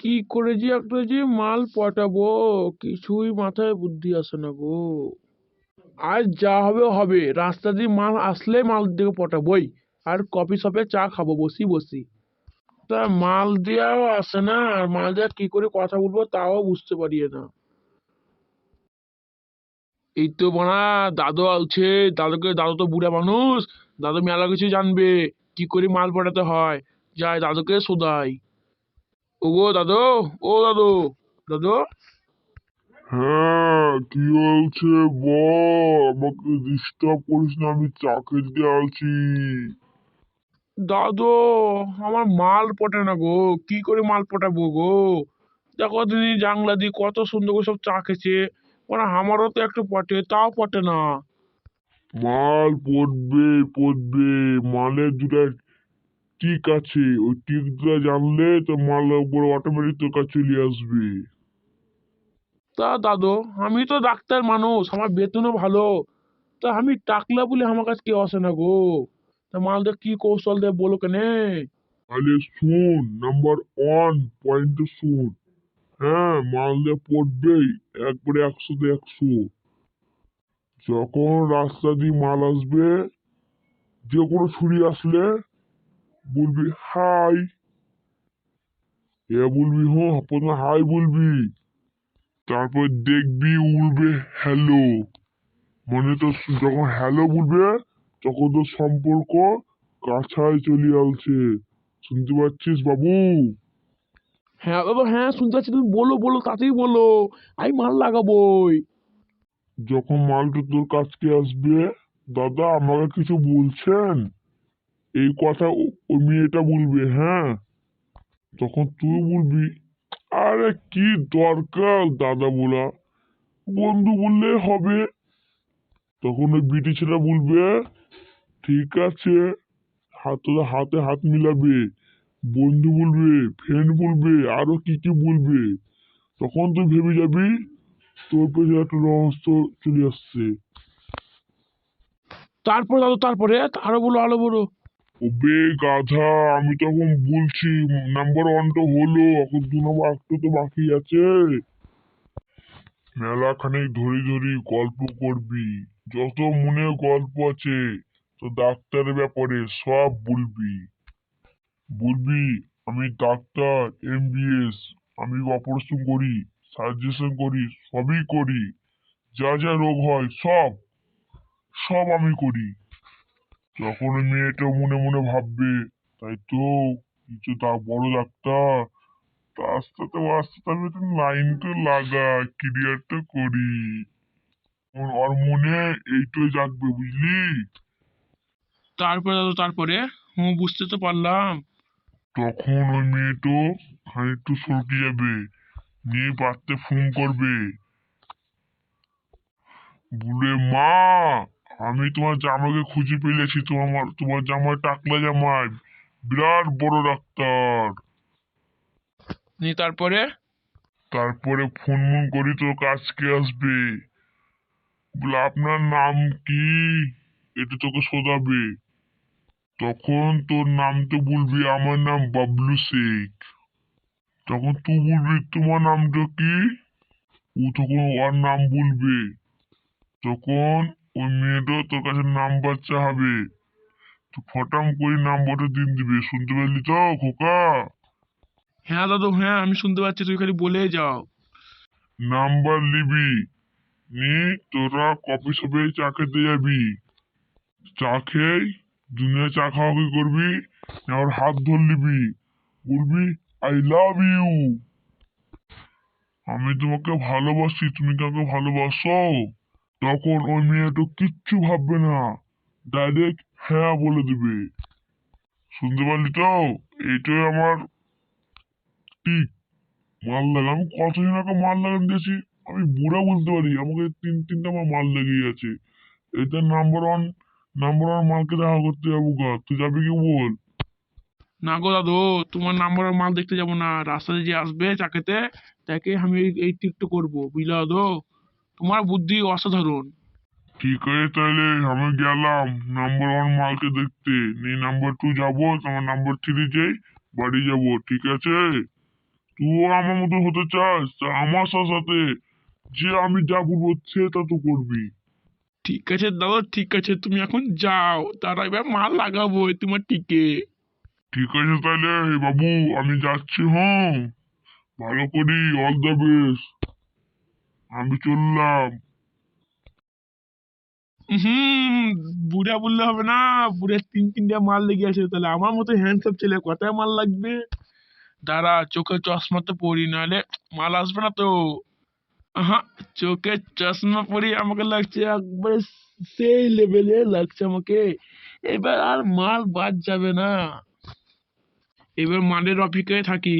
কি করে যে একটা যে মাল পটাবো? কিছুই মাথায় বুদ্ধি আসে না গো। আর যা হবে হবে। রাস্তা দিয়ে মাল আসলে মাল দিয়ে পটাবোই। আর কফি শপে চা খাব, বসি বসি। তা মাল দেওয়াও আসে না। আর মাল দেওয়া কি করে কথা বলব তাও বুঝতে পারি না। এই তো বানা দাদু আছে দাদুকে, দাদু তো বুড়া মানুষ। দাদু মেলা কিছু জানবে। কি করে মাল পাঠাতে হয়? যাই, দাদুকে শোধাই। ওগো দাদু ও দাদু দাদু। হ্যাঁ কি হয়েছে? বল আমাকে ডিস্টার্ব করিস না আমি চা খেতে আছি দাদু আমার মাল পটে না গো কি করে মাল পটাবো গো? দেখো দিদি জাংলা দিয়ে কত সুন্দর করে সব চা খেছে মানে আমারও তো একটু পটে তাও পটে না। মাল পড়বে পড়বে মালের দুটা টিক আছে ওই টিক দুটা জানলে তো মালের উপর অটোমেটিক তোর কাছে চলে আসবে। তা দাদু আমি তো ডাক্তার মানুষ আমার বেতনও ভালো। তা আমি টাকলা বলে আমার কাছে কেউ আসে না গো। তা মালটা কি কৌশল দেয় বলো কেনে? তাহলে শুন নাম্বার ওয়ান পয়েন্ট শুন। হ্যাঁ মাল দিয়ে পড়বেই একবারে একশোতে একশো। যখন রাস্তা দিয়ে মাল আসবে যে কোনো ছুরি আসলে বলবি হাই। এ বলবি হ্যাঁ প্রথমে হাই বলবি। তারপর দেখবি উড়বে হ্যালো। মানে তো যখন হ্যালো বলবে তখন তো সম্পর্ক কাছায় চলে আসছে। শুনতে পাচ্ছিস বাবু? হ্যাঁ দাদা হ্যাঁ শুনতে পাচ্ছি। তুমি বলো বলো তাতেই বলো। আমি মাল লাগাবোই। যখন মালটা তোর কাছকে আসবে দাদা আমাকে কিছু বলছেন? এই কথা ওই মেয়েটা বলবে হ্যাঁ? তখন তুই বলবি, আরে কি দরকার দাদা বলা, বন্ধু বললে হবে। তখন ওই বিটি ছেলে বলবে, ঠিক আছে, হাতে হাতে হাত মিলাবে, বন্ধু বলবে ফ্রেন্ড বলবে, আরও কি কি বলবে। তখন তুই ভেবে যাবি, তোর পেছনে একটা রহস্য চলে আসছে। তারপরে দাদু, তারপরে? আরও বলো আরও বলো। ওবে গাধা, আমি তখন বলছি নাম্বার তো হলো, এখন দু নম্বর একটা তো বাকি আছে। মেলাখানেক ধরে ধরে গল্প করবি, যত মনে গল্প আছে, তো ডাক্তারের ব্যাপারে সব বলবি। বলবি, আমি ডাক্তার এমবিএস আমি অপারেশন করি সার্জেশন করি, সবই করি, যা যা রোগ হয়, সব সব আমি করি। তখন মেয়েটা মনে মনে ভাববে তাই তো কিছু তা বড় ডাক্তার তা আস্তে আস্তে আস্তে আস্তে আমি তো লাইনটা লাগা ক্লিয়ারটা করি। ওর- ওর মনে এইটাই জাগবে বুঝলি? তারপরে দাদু তারপরে? হুম বুঝতে তো পারলাম। তখন ওই মেয়েটো খানিকটু সরকে যাবে নিয়ে পাত্রে ফোন করবে। বলে মা আমি তোমার জামাইকে খুঁজে পেলেছি তোমার তোমার জামাই টাকলা জামাই। বিরাট বড় ডাক্তার। নি তারপরে? তারপরে ফোন মন করি তোর কাছকে আসবে। বলে আপনার নাম কি? এটা তোকে শোধাবে। তখন তোর নাম তো বলবি আমার নাম বাবলু শেখ। তখন তুই বলবি তোমার নামটা কি? ও তখন ওর নাম বলবে। তখন ওই মেয়েটাও তোর কাছে নাম্বার চাহাবে তো ফটাম করে নাম্বারটা দিন দিবে। শুনতে পারলি তো খোকা? হ্যাঁ দাদু হ্যাঁ আমি শুনতে পাচ্ছি তুই খালি বলে যাও। নাম্বার নিবি। নি তোরা কফি শপে চা খেতে যাবি। চা খেয়ে দুনিয়া চা খাওয়া কি করবি? আমার হাত ধর নিবি। বলবি আই লাভ ইউ আমি তোমাকে ভালোবাসি তুমি কি আমাকে ভালোবাসো? তখন ওই মেয়েটা কিচ্ছু ভাববে না। ডাইরেক্ট হ্যাঁ বলে দিবে। শুনতে পারলি তো? এইটাই আমার ঠিক। মাল লাগা আমি কতজনকে মাল লাগান দিয়েছি? আমি বুড়া বলতে পারি, আমাকে তিন, তিনটা আমার মাল লেগে গেছে এটা নাম্বার ওয়ান নাম্বার ওয়ান মালকে দেখা করতে যাব গা। তুই যাবি কি বল? না গো দাদু, তোমার নাম্বার মাল দেখতে যাব না। রাস্তায় যে আসবে চাকেতে, তাকে আমি এই- টিকটক করব। বুঝলা দাদু? তোমার বুদ্ধি অসাধারণ। ঠিক আছে তাহলে? আমি গেলাম নাম্বার ওয়ান মালকে দেখতে। নিয়ে নাম্বার টু যাব তোমার নাম্বার থ্রি যাই বাড়ি যাব ঠিক আছে? তুই আমার মতো হতে চাস তা আমার সাথে সাথে। যে আমি যা বলব সে তা তো করবি। ঠিক আছে দাদা ঠিক আছে তুমি এখন যাও। তারা এবার মাল লাগাবো তোমার টিকে ঠিক আছে তাহলে বাবু আমি যাচ্ছি হ্যাঁ। ভালো করি অল দ্য বেস্ট আমি চললাম। হুম বুড়া বললে হবে না, বুড়ে তিন তিনটা মাল লেগে আছে, তাহলে আমার মতো হ্যান্ডসাম ছেলে কটায় মাল লাগবে? দাঁড়া, চোখে চশমা তো পরি, নাহলে মাল আসবে না তো। হ্যাঁ চোখে চশমা পরি আমাকে লাগছে, একবারে সেই লেভেলে লাগছে আমাকে। এবার আর মাল বাদ যাবে না। এবার মালের অপেক্ষায় থাকি।